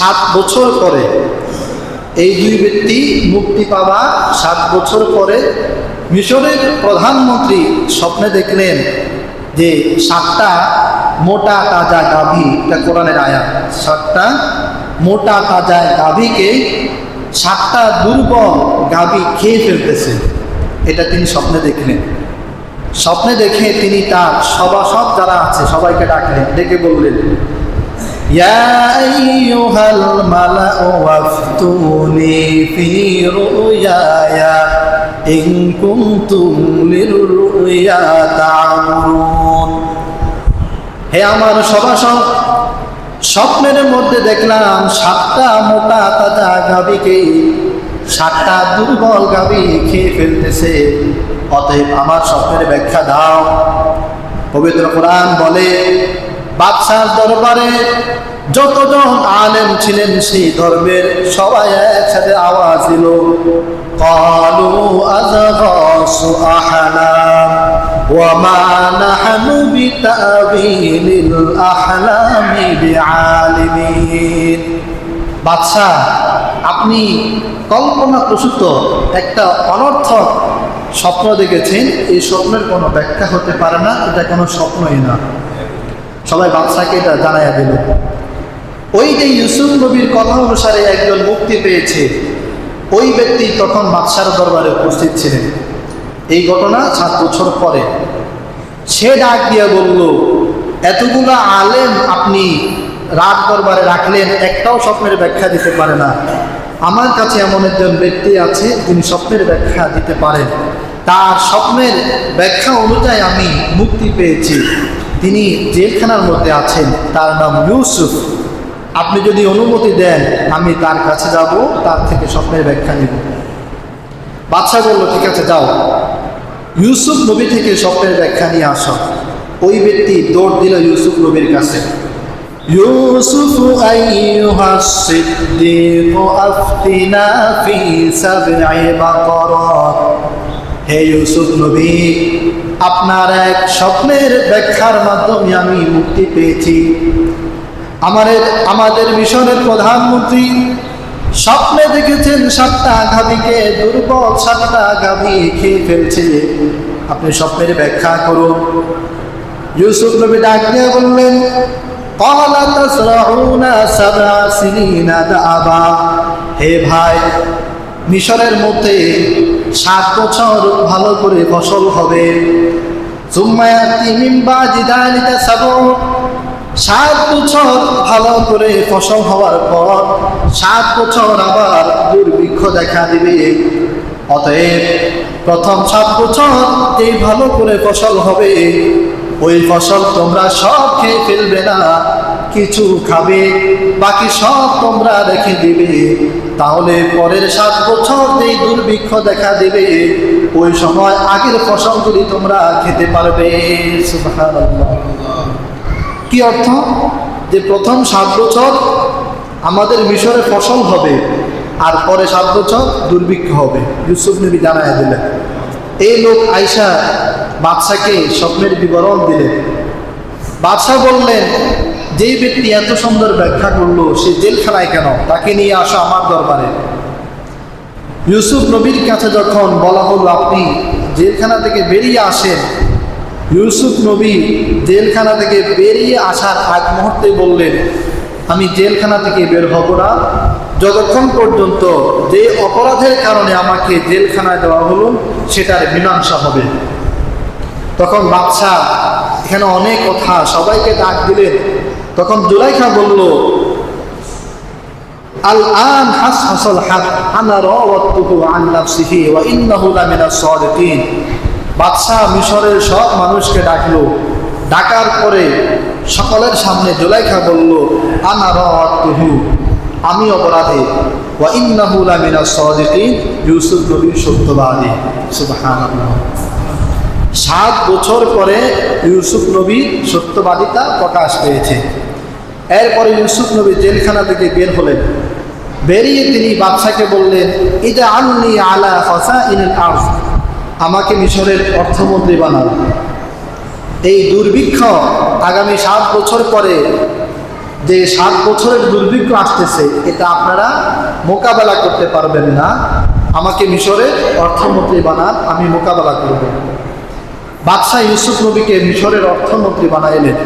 সাত বছর পরে এই দুই ব্যক্তি মুক্তি পাওয়া সাত বছর পরে মিশরের প্রধানমন্ত্রী স্বপ্নে দেখলেন যে সাতটা মোটা তাজা গাভী, এটা কোরআনের আয়াত, সাতটা মোটা তাজা গাভীকে সাতটা দুর্বল গাভী খেয়ে ফেলতেছে। এটা তিনি স্বপ্নে দেখলেন। স্বপ্নে দেখে তিনি তার সভাসদ যারা আছে সবাইকে ডাকলেন, ডেকে বললেন يا أيها الملأ وافتوني في رؤياي إن كنتم للرؤيا تعبرون হে আমার সভাসদ স্বপ্নের মধ্যে দেখলাম সাতটা মোটা তাজা গাভীকে সাতটা দুর্বল গাভী খেয়ে ফেলতেছে অতএব আমার স্বপ্নের ব্যাখ্যা দাও পবিত্র কোরআন বলে বাদশার দরবারে যতজন আলেম ছিলেন সেই ধর্মের সবাই একসাথে আওয়াজ দিল قالوا أضغاث أحلام وما نحن بتأويل الأحلام بعالمين বাদশাহ আপনি কল্পনা প্রসূত একটা অনর্থক স্বপ্ন দেখেছেন এই স্বপ্নের কোনো ব্যাখ্যা হতে পারে না এটা কোনো স্বপ্নই না সবাই বাদশাকে এটা জানাইয়া দিল। ওই যে ইউসুফ নবীর কথা অনুসারে একজন মুক্তি পেয়েছে, ওই ব্যক্তি তখন বাদশার দরবারে উপস্থিত ছিলেন। এই ঘটনা সাত বছর পরে। সে ডাক দিয়া বলল, এতগুলো আলেম আপনি রাত দরবারে রাখলেন, একটাও স্বপ্নের ব্যাখ্যা দিতে পারে না। আমার কাছে এমন একজন ব্যক্তি আছে তিনি স্বপ্নের ব্যাখ্যা দিতে পারেন। তার স্বপ্নের ব্যাখ্যা অনুযায়ী আমি মুক্তি পেয়েছি। তিনি জেলখানার মধ্যে আছেন, তার নাম ইউসুফ। আপনি যদি অনুমতি দেন, আমি তার কাছে যাব, তার থেকে স্বপ্নের ব্যাখ্যা নিব। বাদশাহ বলল, ঠিক আছে, যাও। ইউসুফ নবী থেকে স্বপ্নের ব্যাখ্যা নিয়ে আসো। ওই ব্যক্তি দৌড় দিল ইউসুফ নবীর কাছে। ইউসুফ সিদ্দিক আফতিনা ফি হে ইউসুফ নবী, আপনার এক স্বপ্নের ব্যাখ্যার মাধ্যমে আমি মুক্তি পেয়েছি। আমাদের আমাদের মিশনের প্রধানমন্ত্রী স্বপ্নে দেখেছেন সাতটা গাভীকে, দুর্বল সাতটা গাভী খেয়ে ফেলছে। আপনি স্বপ্নের ব্যাখ্যা করুন। ইউসুফ নবী ডাক দিয়ে বললেন হে ভাই, মিশরের মধ্যে সাত বছর ভালো করে ফসল হবে। সাত বছর ভালো করে ফসল হওয়ার পর সাত বছর আবার দুর্ভিক্ষ দেখা দিবে। অতএব প্রথম সাত বছর এই ভালো করে ফসল হবে, ওই ফসল তোমরা সব খেয়ে ফেলবে না, কিছু খাবে, বাকি সব তোমরা রেখে দিবে। তাহলে পরের সাত বছর এই দুর্ভিক্ষ দেখা দেবে, ওই সময় আগের ফসলগুলি তোমরা খেতে পারবে। কি অর্থ? যে প্রথম সাত বছর আমাদের মিশরে ফসল হবে, আর পরে সাত বছর দুর্ভিক্ষ হবে। ইউসুফ নবী জানায় দিলেন। এই লোক আয়সা বাদশাকে স্বপ্নের বিবরণ দিলেন। বাদশাহ বললেন যেই ব্যক্তি এত সুন্দর ব্যাখ্যা করল, সে জেলখানায় কেন? তাকে নিয়ে আসা আমার দরবারে। ইউসুফ নবীর কাছে যখন বলা হলো, আপনি জেলখানা থেকে বেরিয়ে আসেন। ইউসুফ নবী জেলখানা থেকে বেরিয়ে আসার আগ মুহূর্তে বললেন, আমি জেলখানা থেকে বের হব না। যতক্ষণ পর্যন্ত যে অপরাধের কারণে আমাকে জেলখানায় দেওয়া হলো, সেটার মীমাংসা হবে। তখন বাদশাহ এখানে অনেক কথা সবাইকে ডাক দিলেন। তখন জুলাইখা বলল আল আন হাস হাসল হাত আনা রাওয়াতুহু আন নাফসিহি ওয়া ইন্নাহু লামিনাস সাদিকিন বাদশাহ মিশরের সব মানুষকে ডাকলো। ডাকার পরে সকলের সামনে জুলাইখা বলল, আনা রাওয়াতুহু, আমি অপরাধী। ওয়া ইন্নাহু লামিনাস সাদিকিন ইউসুফ নবী সত্যবাদী। সুবহানাল্লাহ। সাত বছর পরে ইউসুফ নবী সত্যবাদিতা প্রকাশ পেয়েছে। এরপরে ইউসুফ নবী জেলখানা থেকে বের হলেন। বেরিয়ে তিনি বাদশাকে বললেন এটা আননি আলা ফসা ইন আর্ফ আমাকে মিশরের অর্থমন্ত্রী বানান এই দুর্ভিক্ষ আগামী সাত বছর পরে যে সাত বছরের দুর্ভিক্ষ আসতেছে, এটা আপনারা মোকাবেলা করতে পারবেন না। আমাকে মিশরের অর্থমন্ত্রী বানান, আমি মোকাবেলা করব। বাদশাহ ইউসুফ নবীকে মিশরের অর্থমন্ত্রী বানাইলেন।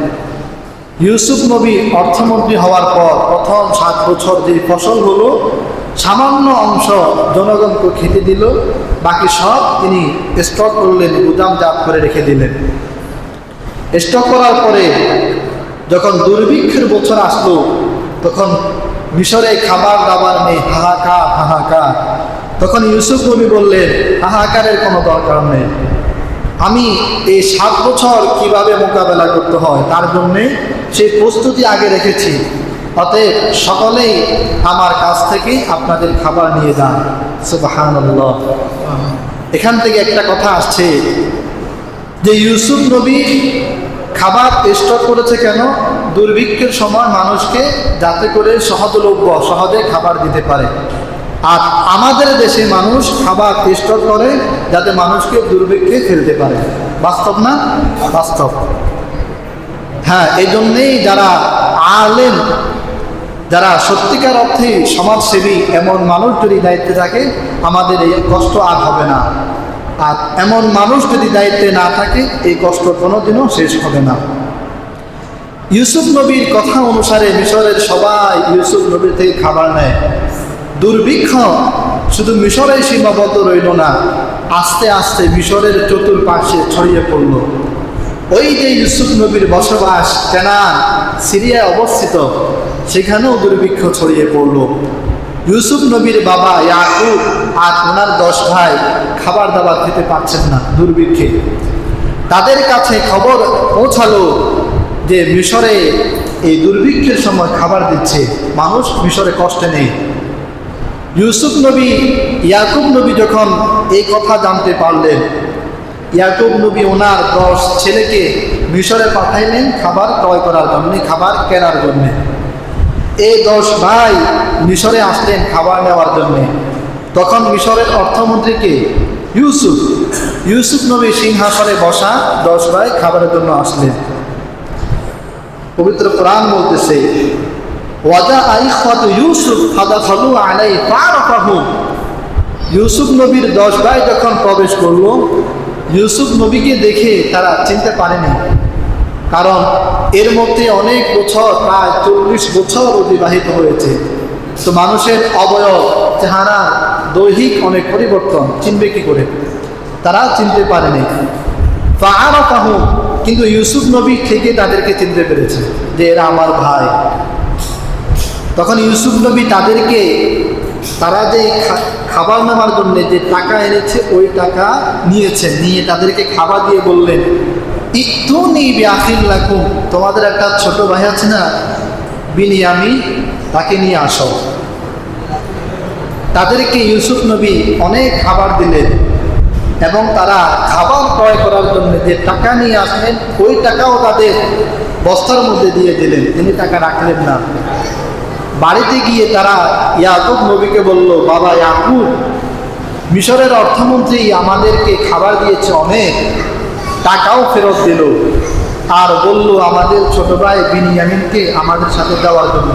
ইউসুফ নবী অর্থমন্ত্রী হওয়ার পর প্রথম সাত বছর যে ফসল হলো, সামান্য অংশ জনগণকে খেতে দিল, বাকি সব তিনি স্টক করলেন, গুদাম গুদামজাত করে রেখে দিলেন। স্টক করার পরে যখন দুর্ভিক্ষের বছর আসলো, তখন মিশরে খাবার দাবার নেই, হাহাকার হাহাকার। তখন ইউসুফ নবী বললেন, হাহাকারের কোনো দরকার নেই। আমি এই সাত বছর কীভাবে মোকাবেলা করতে হয়, তার জন্যে সেই প্রস্তুতি আগে রেখেছি। অতএব সকলেই আমার কাছ থেকে আপনাদের খাবার নিয়ে যান। সুবহানাল্লাহ। এখান থেকে একটা কথা আসছে যে, ইউসুফ নবী খাবার স্টক করেছে কেন? দুর্ভিক্ষের সময় মানুষকে যাতে করে সহজলভ্য, সহজে খাবার দিতে পারে। আর আমাদের দেশে মানুষ খাবার স্টক করে যাতে মানুষকে দুর্ভিক্ষে ফেলতে পারে। বাস্তব না? বাস্তব। হ্যাঁ এই জন্যেই যারা আলেন যারা সত্যিকার অর্থে সমাজসেবী এমন মানুষ যদি দায়িত্বে থাকে, আমাদের এই কষ্ট আর হবে না। আর এমন মানুষ যদি দায়িত্বে না থাকে, এই কষ্ট কোনোদিনও শেষ হবে না। ইউসুফ নবীর কথা অনুসারে মিশরের সবাই ইউসুফ নবীর থেকে খাবার নেয়। দুর্ভিক্ষ, শুধু মিশরে সীমাবদ্ধ রইল না, আস্তে আস্তে মিশরের চতুর্পাশে ছড়িয়ে পড়ল। ওই যে ইউসুফ নবীর বসবাস কেনা সিরিয়ায় অবস্থিত, সেখানেও দুর্ভিক্ষ ছড়িয়ে পড়ল। ইউসুফ নবীর বাবা ইয়াকুব আর ওনার দশ ভাই খাবার দাবার খেতে পারছেন না দুর্ভিক্ষে। তাদের কাছে খবর পৌঁছালো যে মিশরে এই দুর্ভিক্ষের সময় খাবার দিচ্ছে। মানুষ মিশরে কষ্টে নেই। ইউসুফ নবী, ইয়াকুব নবী যখন এই কথা জানতে পারলেন, ইয়াকুব নবী ওনার দশ ছেলেকে মিশরে পাঠাইলেন খাবার ক্রয় করার জন্য, খাবার কেনার জন্যে। এই দশ ভাই মিশরে আসলেন খাবার নেওয়ার জন্য। তখন মিশরের অর্থমন্ত্রীকে ইউসুফ ইউসুফ নবী সিংহাসনে বসা দশ ভাই খাবারের জন্য আসলেন। পবিত্র প্রাণ বলতেছে ওয়াজা আইখাত ইউসুফ ফাদাখালু আলাই ফারাফাহু ইউসুফ নবীর দশ ভাই যখন প্রবেশ করল, ইউসুফ নবীকে দেখে তারা চিনতে পারেনি। কারণ এর মধ্যে অনেক বছর, প্রায় চল্লিশ বছর অতিবাহিত হয়েছে। তো মানুষের অবয়ব, চেহারা, দৈহিক অনেক পরিবর্তন, চিনবে কি করে? তারা চিনতে পারেনি। ফারাফাহু কিন্তু ইউসুফ নবী থেকে তাদেরকে চিনতে পেরেছে যে এরা আমার ভাই। তখন ইউসুফ নবী তাদেরকে, তারা যে খাবার নেওয়ার জন্য যে টাকা এনেছে, ওই টাকা নিয়েছেন। নিয়ে তাদেরকে খাবার দিয়ে বললেন একটু নেই ব্যাখিল লাখুম তোমাদের একটা ছোট ভাই আছে না, বিনিয়ামি, তাকে নিয়ে আসো। তাদেরকে ইউসুফ নবী অনেক খাবার দিলেন এবং তারা খাবার ক্রয় করার জন্য যে টাকা নিয়ে আসলেন, ওই টাকাও তাদের বস্তার মধ্যে দিয়ে দিলেন। তিনি টাকা রাখলেন না। বাড়িতে গিয়ে তারা ইয়াকুব নবীকে বলল, বাবা ইয়াকুব, মিশরের অর্থমন্ত্রী আমাদেরকে খাবার দিয়েছে অনেক, টাকাও ফেরত দিল। আর বলল, আমাদের ছোট ভাই বিনিয়ামিনকে আমাদের সাথে দেওয়ার জন্য।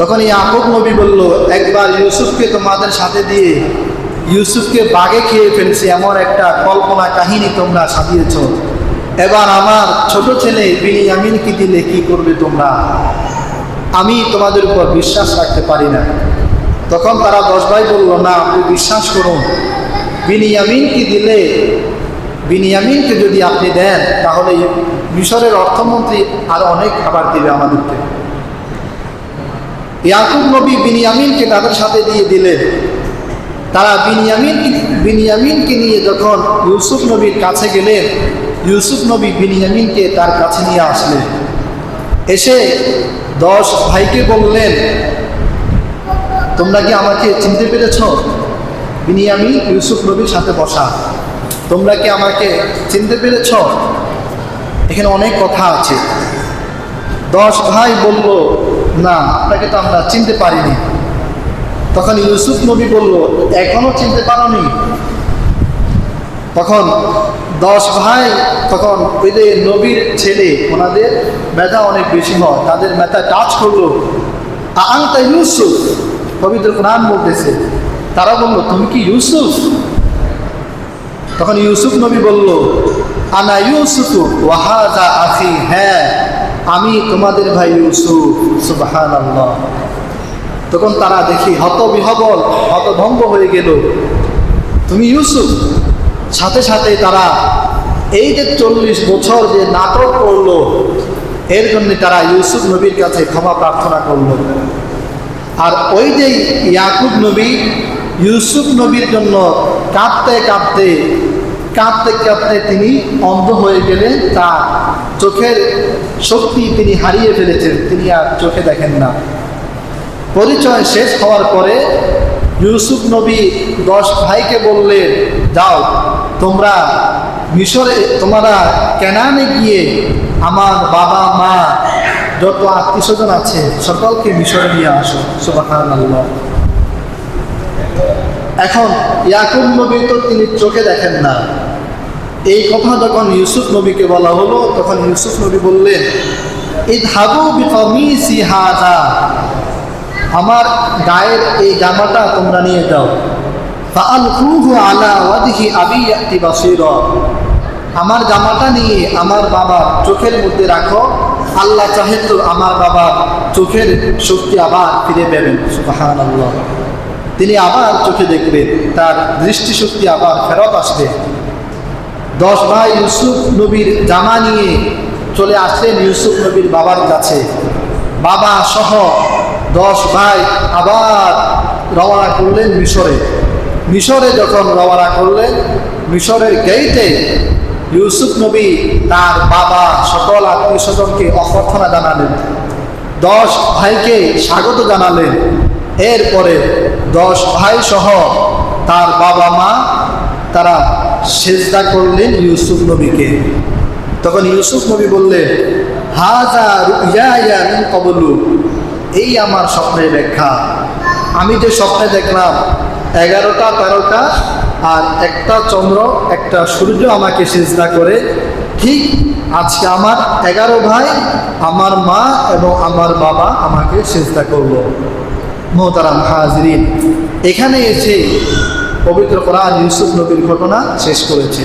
তখন ইয়াকুব নবী বলল, একবার ইউসুফকে তোমাদের সাথে দিয়ে ইউসুফকে বাগে খেয়ে ফেলছে, এমন একটা কল্পনা কাহিনী তোমরা সাজিয়েছ। এবার আমার ছোট ছেলে বিনিয়ামিনকে দিলে কি করবে তোমরা? আমি তোমাদের উপর বিশ্বাস রাখতে পারি না। তখন তারা দশ ভাই বলল, না, আপনি বিশ্বাস করুন। বিনিয়ামিনকে দিলে, বিনিয়ামিনকে যদি আপনি দেন, তাহলে মিশরের অর্থমন্ত্রী আরও অনেক খাবার দিবে আমাদেরকে। ইয়াকুব নবী বিনিয়ামিনকে তাদের সাথে দিয়ে দিলেন। তারা বিনিয়ামিন, বিনিয়ামিনকে নিয়ে যখন ইউসুফ নবীর কাছে গেলেন, ইউসুফ নবী বিনিয়ামিনকে তার কাছে নিয়ে আসলেন। এসে দশ ভাইকে বললেন, তোমরা কি আমাকে চিনতে পেরেছ? বিনিয়ামি ইউসুফ নবীর সাথে বসা। তোমরা কি আমাকে চিনতে পেরেছ? এখানে অনেক কথা আছে। দশ ভাই বলল, না, আপনাকে তো আমরা চিনতে পারিনি। তখন ইউসুফ নবী বলল, এখনও চিনতে পারোনি? তখন দশ ভাই, তখন ওই যে নবীর ছেলে, ওনাদের ব্যথা অনেক বেশি হয়। তাদের ব্যথা টাচ করল। আংটা ইউসুফ? পবিত্র কোরআন বলতেছে। তারা বলল, তুমি কি ইউসুফ? তখন ইউসুফ নবী বলল, আনা ইউসুফ ওয়াহাজা আখি? হ্যাঁ আমি তোমাদের ভাই ইউসুফ। সুবাহান তখন তারা দেখি হত বিহবল হতভঙ্গ হয়ে গেল। তুমি ইউসুফ? সাথে সাথে তারা এই যে চল্লিশ বছর যে নাটক করল, এর জন্য তারা ইউসুফ নবীর কাছে ক্ষমা প্রার্থনা করল। আর ওই যে ইয়াকুব নবী, ইউসুফ নবীর জন্য কাঁদতে কাঁদতে কাঁদতে কাঁদতে তিনি অন্ধ হয়ে গেলেন তার চোখের শক্তি তিনি হারিয়ে ফেলেছেন, তিনি আর চোখে দেখেন না। পরিচয় শেষ হওয়ার পরে ইউসুফ নবী দশ ভাইকে বললেন, যাও। তোমরা মিশরে, তোমরা কেনানে গিয়ে আমার বাবা, মা, যত আত্মীয় স্বজন আছে, সকলকে মিশরে নিয়ে আসো। সুবাহান এখন ইয়াকুব নবী তো তিনি চোখে দেখেন না। এই কথা যখন ইউসুফ নবীকে বলা হলো, তখন ইউসুফ নবী বললেন এই ধাবু বিকমি সিহাজা আমার গায়ের এই জামাটা তোমরা নিয়ে যাও। আমার জামাটা নিয়ে আমার বাবার চোখের মধ্যে রাখো, আল্লাহ চাহে তো আমার বাবার চোখের শক্তি আবার ফিরে পাবেন, সুবহানাল্লাহ। তিনি আবার চোখে দেখবেন তার দৃষ্টিশক্তি আবার ফেরত আসবে। দশ ভাই ইউসুফ নবীর জামা নিয়ে চলে আসলেন ইউসুফ নবীর বাবার কাছে। বাবা সহ দশ ভাই আবার রওনা করলেন মিশরে। মিশরে যখন রওনা করলেন, মিশরের গেইটে ইউসুফ নবী তার বাবা সকল আত্মীয় স্বজনকে অভ্যর্থনা জানালেন। দশ ভাইকে স্বাগত জানালেন। এরপরে দশ ভাই সহ তার বাবা মা তারা সেজদা করলেন ইউসুফ নবীকে। তখন ইউসুফ নবী বললেন, হাজা ইয়া কবলু এই আমার স্বপ্নের ব্যাখ্যা। আমি যে স্বপ্নে দেখলাম এগারোটা তেরোটা আর একটা চন্দ্র, একটা সূর্য আমাকে সেজদা করে, ঠিক আজকে আমার এগারো ভাই, আমার মা এবং আমার বাবা আমাকে সেজদা করল। মোহতারাম হাজরিন, এখানে এসে পবিত্র করা ইউসুফ নবীর ঘটনা শেষ করেছে।